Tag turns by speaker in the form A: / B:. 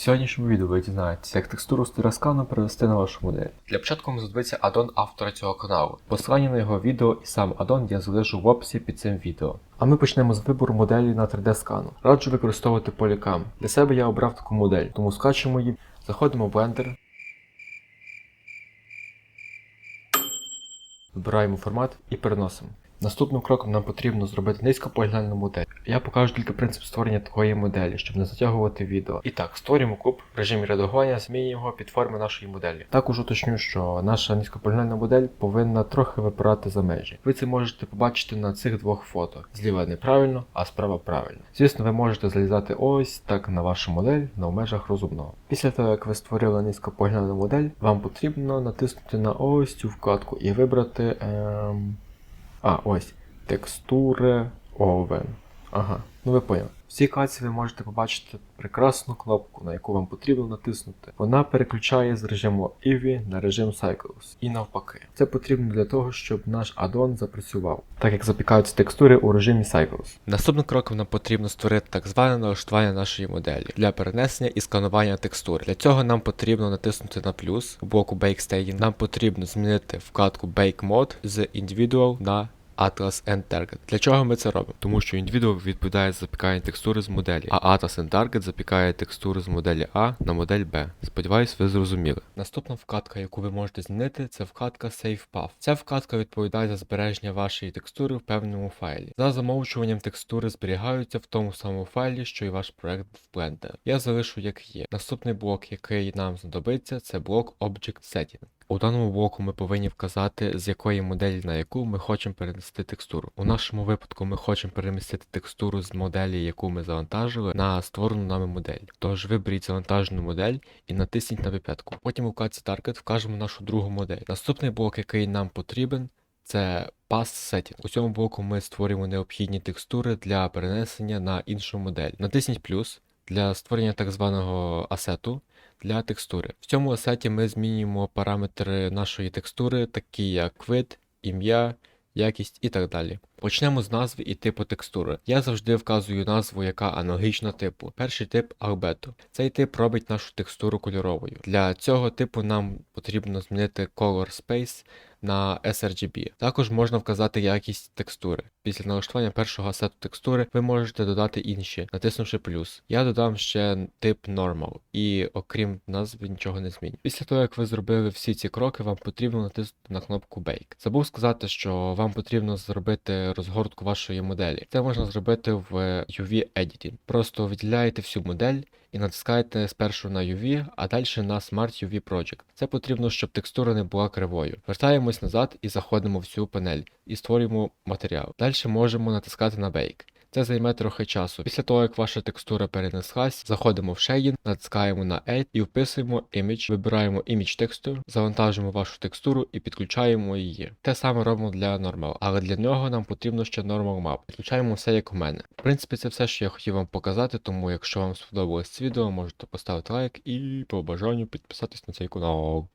A: Сьогоднішньому відео ви дізнаєтеся, як текстуру стереоскану перевести на вашу модель. Для початку вам знадобиться аддон автора цього каналу. Посилання на його відео і сам аддон я залишу в описі під цим відео. А ми почнемо з вибору моделі на 3D скану. Раджу використовувати Polycam. Для себе я обрав таку модель, тому скачемо її, заходимо в Blender. Вибираємо формат і переносимо. Наступним кроком нам потрібно зробити низькополігональну модель. Я покажу тільки принцип створення такої моделі, щоб не затягувати відео. І так, створюємо куб в режимі редагування, змінюємо його під форми нашої моделі. Також уточню, що наша низькополігональна модель повинна трохи випирати за межі. Ви це можете побачити на цих двох фото. Зліва неправильно, а справа правильно. Звісно, ви можете залізати ось так на вашу модель на межах розумного. Після того, як ви створили низькополігональну модель, вам потрібно натиснути на ось цю вкладку і вибрати. Ем... А, ось. Текстури Oven. Ага, ну ви поняли. В цій кладці ви можете побачити прекрасну кнопку, на яку вам потрібно натиснути. Вона переключає з режиму Eevee на режим Cycles. І навпаки. Це потрібно для того, щоб наш аддон запрацював, так як запікаються текстури у режимі Cycles. Наступним кроком нам потрібно створити так зване налаштування нашої моделі для перенесення і сканування текстур. Для цього нам потрібно натиснути на плюс у боку Bake Staging. Нам потрібно змінити вкладку Bake Mode з Individual на Atlas and Target. Для чого ми це робимо? Тому що Individual відповідає за запікання текстури з моделі, а Atlas and Target запікає текстури з моделі А на модель Б. Сподіваюсь, ви зрозуміли. Наступна вкладка, яку ви можете змінити, це вкладка Save Path. Ця вкладка відповідає за збереження вашої текстури в певному файлі. За замовчуванням текстури зберігаються в тому самому файлі, що і ваш проект в Blender. Я залишу як є. Наступний блок, який нам знадобиться, це блок Object Setting. У даному блоку ми повинні вказати, з якої моделі на яку ми хочемо перенести текстуру. У нашому випадку ми хочемо перемістити текстуру з моделі, яку ми завантажили, на створену нами модель. Тож виберіть завантажену модель і натисніть на піпетку. Потім у вкладці Target вкажемо нашу другу модель. Наступний блок, який нам потрібен, це Pass Setting. У цьому блоку ми створюємо необхідні текстури для перенесення на іншу модель. Натисніть плюс для створення так званого асету для текстури. В цьому асеті ми змінюємо параметри нашої текстури, такі як вид, ім'я, якість і так далі. Почнемо з назви і типу текстури. Я завжди вказую назву, яка аналогічна типу. Перший тип Albedo. Цей тип робить нашу текстуру кольоровою. Для цього типу нам потрібно змінити Color Space на sRGB. Також можна вказати якість текстури. Після налаштування першого сету текстури ви можете додати інші, натиснувши плюс. Я додам ще тип Normal, і окрім назви нічого не зміню. Після того, як ви зробили всі ці кроки, вам потрібно натиснути на кнопку Bake. Забув сказати, що вам потрібно зробити розгортку вашої моделі. Це можна зробити в UV Editing. Просто виділяєте всю модель. І натискаєте спершу на UV, а далі на Smart UV Project. Це потрібно, щоб текстура не була кривою. Вертаємось назад і заходимо в цю панель і створюємо матеріал. Далі можемо натискати на Bake. Це займе трохи часу. Після того, як ваша текстура перенеслась, заходимо в Shading, натискаємо на Add і вписуємо Image, вибираємо Image Texture, завантажуємо вашу текстуру і підключаємо її. Те саме робимо для Normal, але для нього нам потрібно ще Normal Map. Підключаємо все як у мене. В принципі, це все, що я хотів вам показати, тому якщо вам сподобалось це відео, можете поставити лайк і по бажанню підписатись на цей канал.